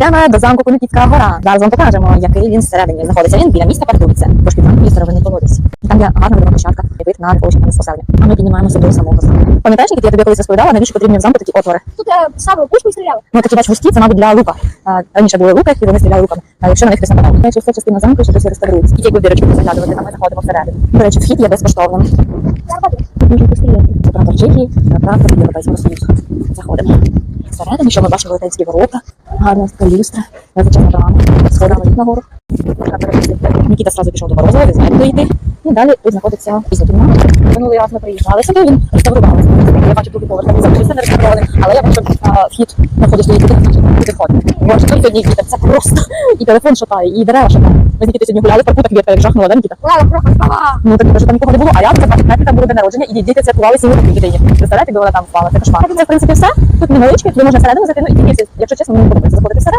Йдемо до замку Конотівська гора. Зараз вам покажемо, який він всередині знаходиться. Він біля міста Партовиця, тож під є старовинний колодязь. Там є гарна видова площадка, і вид на навколишнє поселення. А ми піднімаємося до самого замку. Пам'ятаєш, Нікіт, я тобі колись розповідала, навіщо потрібні в замку такі отвори? Тут е, ставили пушку і стріляли. Ну такі бач вузькі, це мабуть для лука. А, раніше були луки, і вони стріляли луками. А якщо на них хтось нападав. Речі, вся частина замку ще досі реставрується. І якби дірочку заглядувати, там ми заходимо всередину. До речі, вхід є безкоштовним. Дуже постріляти. Це прапор Чехії, прапор Європейського Союзу. Заходимо. Всередині, що ми бачимо велетенські ворота, гарна люстра, величезна рано, сходила їх нагору. Нікіта сразу пішов до Морозова, він знає, куди йти. І далі тут знаходиться кімната. Минулий раз ми приїжджали сюди, він реставрувався. Я бачу другий поверх, він закрився не реставрований, але я бачу вхід знаходиш до туди, значить, туди входить. Боже, тільки одній це просто. І телефон шатає, і дерева шатає. Ми з Нікітою сьогодні гуляли, в парку так вітка, як жахнула, да, Нікіта? Лава просто спала. Ну так що там нікого не було, а я за 20 метрів там було день народження, і діти святкували сім'ю років дитині. Представляєте, якби вона там впала, це кошмар. Це в принципі все. Тут невеличке, туди можна всередину зайти, ну і тільки, якщо чесно, мені не подобається заходити всередину.